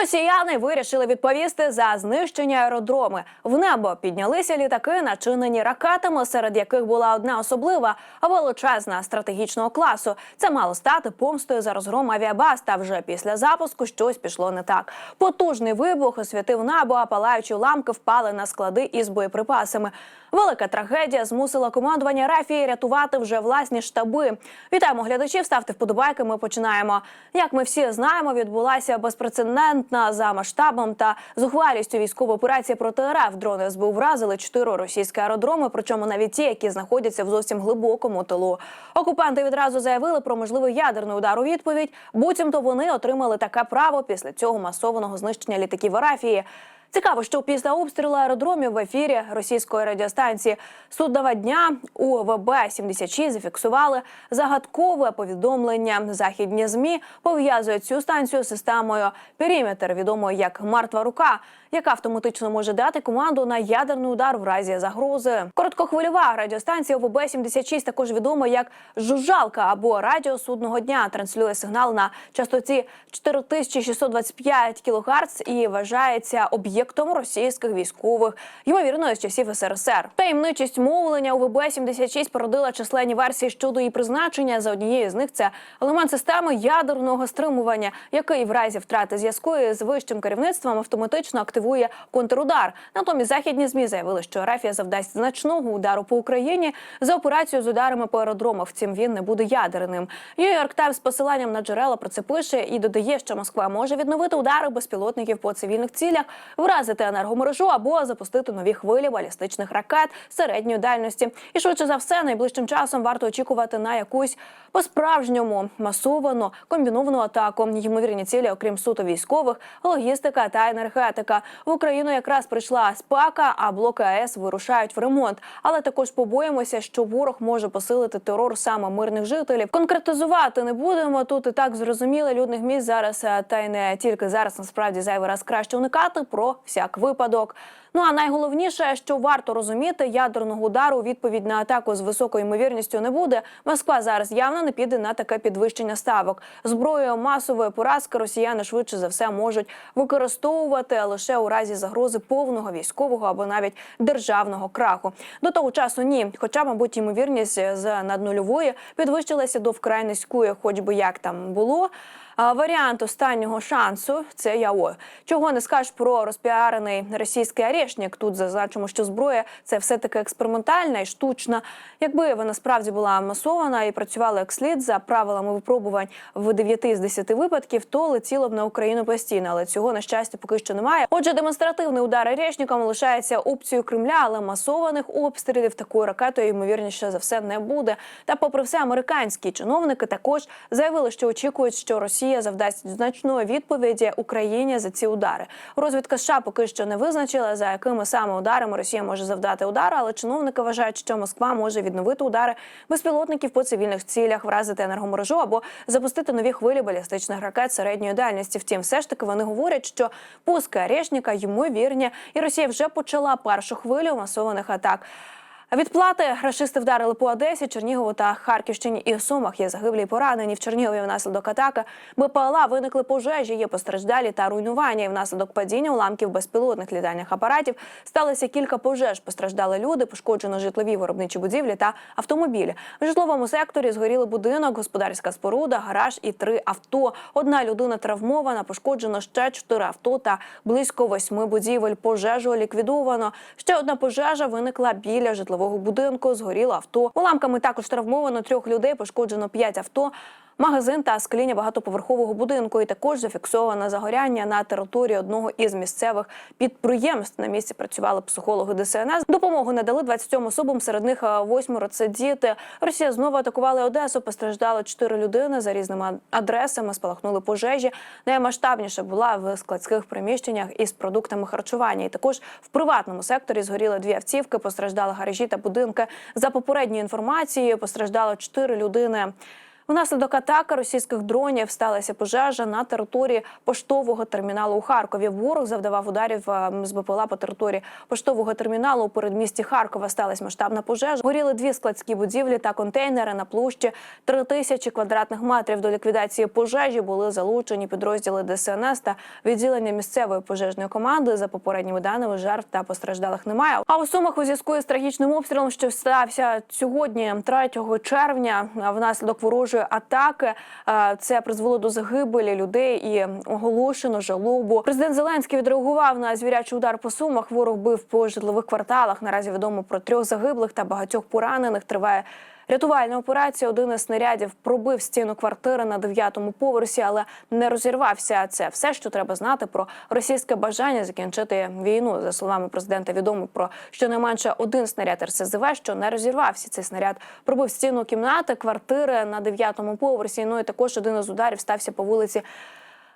Росіяни вирішили відповісти за знищення аеродроми. В небо піднялися літаки, начинені ракетами, серед яких була одна особлива величезна стратегічного класу. Це мало стати помстою за розгром авіабаз. Та вже після запуску щось пішло не так. Потужний вибух освітив небо, а палаючі уламки впали на склади із боєприпасами. Велика трагедія змусила командування Рафії рятувати вже власні штаби. Вітаємо глядачів. Ставте вподобайки. Ми починаємо. Як ми всі знаємо, відбулася безпрецедентна за масштабом та зухвалістю військової операції проти РФ. Дрони СБУ вразили чотири російські аеродроми, причому навіть ті, які знаходяться в зовсім глибокому тилу. Окупанти відразу заявили про можливий ядерний удар у відповідь. Буцімто вони отримали таке право після цього масованого знищення літаків Арафії. Цікаво, що після обстрілу аеродромів в ефірі російської радіостанції судова дня у ВБ 76 зафіксували загадкове повідомлення. Західні змі пов'язують цю станцію з системою периметр, відомою як мертва рука, яка автоматично може дати команду на ядерний удар в разі загрози. Короткохвильова радіостанція ВБ 76 також відома як жужжалка або радіо судного дня. Транслює сигнал на частоті 4625 кГц і вважається об'єктом російських військових, ймовірно, з часів СРСР. Таємничість мовлення у ВБ-76 породила численні версії щодо її призначення. За однією з них це елемент системи ядерного стримування, який в разі втрати зв'язку з вищим керівництвом автоматично активує контрудар. Натомість західні змі заявили, що Рафія завдасть значного удару по Україні за операцію з ударами по аеродромах. Втім, він не буде ядерним. Нью-Йорк Таймс з посиланням на джерела про це пише і додає, що Москва може відновити удари безпілотників по цивільних цілях, вразити енергомережу або запустити нові хвилі балістичних ракет середньої дальності. І швидше за все, найближчим часом варто очікувати на якусь по-справжньому масовану комбіновану атаку. Ймовірні цілі, окрім суто військових, логістика та енергетика. В Україну якраз прийшла спека, а блоки АЕС вирушають в ремонт. Але також побоїмося, що ворог може посилити терор саме мирних жителів. Конкретизувати не будемо. Тут і так зрозуміло, людних місць зараз е, та й не тільки зараз. Насправді зайвий раз краще уникати про всяк випадок. Ну а найголовніше, що варто розуміти, ядерного удару відповідь на атаку з високою ймовірністю не буде. Москва зараз явно не піде на таке підвищення ставок. Зброєю масової поразки росіяни швидше за все можуть використовувати лише у разі загрози повного військового або навіть державного краху. До того часу ні. Хоча, мабуть, ймовірність з наднульової підвищилася до вкрай низької, хоч би як там було. Варіант останнього шансу це яо. Чого не скажеш про розпіарений російський арешник. Тут зазначимо, що зброя це все таки експериментальна і штучна. Якби вона справді була масована і працювала як слід за правилами випробувань в 9 з 10 випадків, то летіло б на Україну постійно, але цього на щастя поки що немає. Отже, демонстративний удар арешником лишається опцією Кремля, але масованих обстрілів такою ракетою ймовірніше за все не буде. Та, попри все, американські чиновники також заявили, що очікують, що Росія завдасть значної відповіді Україні за ці удари. Розвідка США поки що не визначила за якими саме ударами Росія може завдати удари, але чиновники вважають, що Москва може відновити удари безпілотників по цивільних цілях, вразити енергомережу або запустити нові хвилі балістичних ракет середньої дальності. Втім, все ж таки вони говорять, що пуски Арешника ймовірні, і Росія вже почала першу хвилю масованих атак. Відплати рашисти вдарили по Одесі, Чернігову та Харківщині і Сумах. Є загиблі й поранені. В Чернігові внаслідок атаки БПЛА виникли пожежі, є постраждалі та руйнування. І внаслідок падіння уламків безпілотних літальних апаратів сталося кілька пожеж. Постраждали люди, пошкоджено житлові виробничі будівлі та автомобілі. В житловому секторі згоріли будинок, господарська споруда, гараж і три авто. Одна людина травмована, пошкоджено ще чотири авто та близько восьми будівель. Пожежу ліквідовано. Ще одна пожежа виникла біля житлового будинку. Згоріло авто. Уламками також травмовано трьох людей. Пошкоджено п'ять авто. Магазин та скління багатоповерхового будинку і також зафіксовано загоряння на території одного із місцевих підприємств. На місці працювали психологи ДСНС. Допомогу надали 27 особам. Серед них е, восьмеро це діти. Росія знову атакувала Одесу. Постраждало чотири людини за різними адресами. Спалахнули пожежі. Наймасштабніша була в складських приміщеннях із продуктами харчування. І також в приватному секторі згоріли дві автівки. Постраждали гаражі та будинки. За попередньою інформацією постраждало чотири людини. Внаслідок атаки російських дронів сталася пожежа на території поштового терміналу у Харкові. Ворог завдавав ударів е, з БПЛА по території поштового терміналу у передмісті Харкова. Сталася масштабна пожежа. Горіли дві складські будівлі та контейнери на площі 3 тисячі квадратних метрів. До ліквідації пожежі були залучені підрозділи ДСНС та відділення місцевої пожежної команди. За попередніми даними жертв та постраждалих немає. А у сумах у зв'язку з трагічним обстрілом, що стався сьогодні, 3 червня, внаслідок ворожої атаки, е, це призвело до загибелі людей і оголошено жалобу. Президент Зеленський відреагував на звірячий удар по сумах. Ворог бив по житлових кварталах. Наразі відомо про трьох загиблих та багатьох поранених. Триває Рятувальна операція один із снарядів пробив стіну квартири на дев'ятому поверсі, але не розірвався. Це все, що треба знати про російське бажання закінчити війну. За словами президента, відомо про щонайменше один снаряд РСЗВ, що не розірвався. Цей снаряд пробив стіну кімнати квартири на дев'ятому поверсі. Ну і також один із ударів стався по вулиці.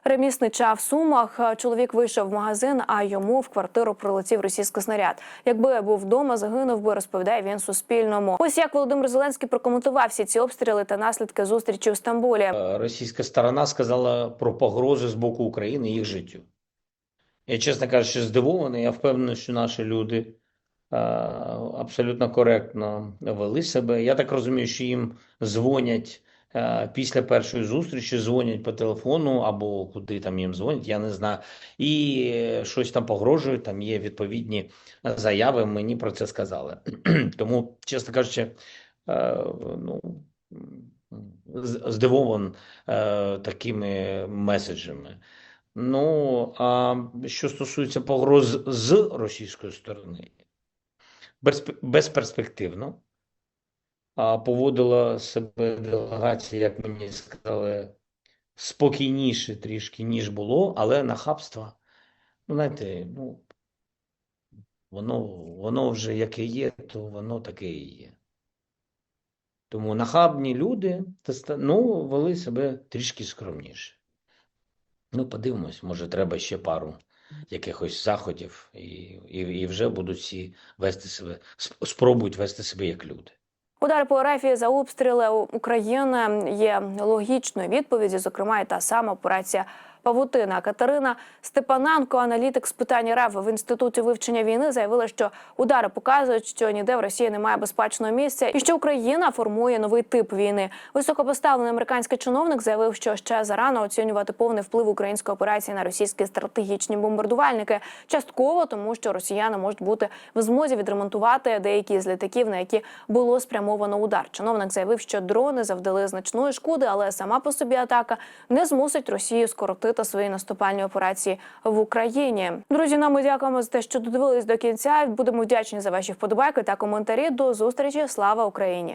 Реміснича в Сумах чоловік вийшов в магазин, а йому в квартиру прилетів російський снаряд. Якби був вдома, загинув би, розповідає він Суспільному. Ось як Володимир Зеленський прокоментував всі ці обстріли та наслідки зустрічі у Стамбулі. Е, Російська сторона сказала про погрози з боку України їх життю. Я, чесно кажучи, здивований. Я впевнений, що наші люди е, абсолютно коректно вели себе. Я так розумію, що їм дзвонять після першої зустрічі, дзвонять по телефону або куди там їм дзвонять, я не знаю. І е, щось там погрожують, там є відповідні заяви. Мені про це сказали. Тому, чесно кажучи, е, ну. Здивован е, такими меседжами. Ну, а що стосується погроз з російської сторони, безп- безперспективно. А поводила себе делегація, як мені сказали, спокійніше трішки, ніж було, але нахабство, ну, знаєте, ну, воно, воно вже яке є, то воно таке і є. Тому нахабні люди ну, вели себе трішки скромніше. Ну, подивимось, може, треба ще пару якихось заходів, і, і, і вже будуть всі вести себе, спробують вести себе як люди. Удар по РФ за обстріли України є логічною відповіді. Зокрема, і та сама операція Павутина. Катерина Степаненко, аналітик з питань РФ в інституті вивчення війни, заявила, що удари показують, що ніде в Росії немає безпечного місця, і що Україна формує новий тип війни. Високопоставлений американський чиновник заявив, що ще зарано оцінювати повний вплив української операції на російські стратегічні бомбардувальники. Частково тому, що росіяни можуть бути в змозі відремонтувати деякі з літаків, на які було спрямовано удар. Чиновник заявив, що дрони завдали значної шкоди, але сама по собі атака не змусить Росію скоротити свої наступальні операції в Україні. Друзі, нам ми дякуємо за те, що додивились до кінця. Будемо вдячні за ваші вподобайки та коментарі. До зустрічі. Слава Україні!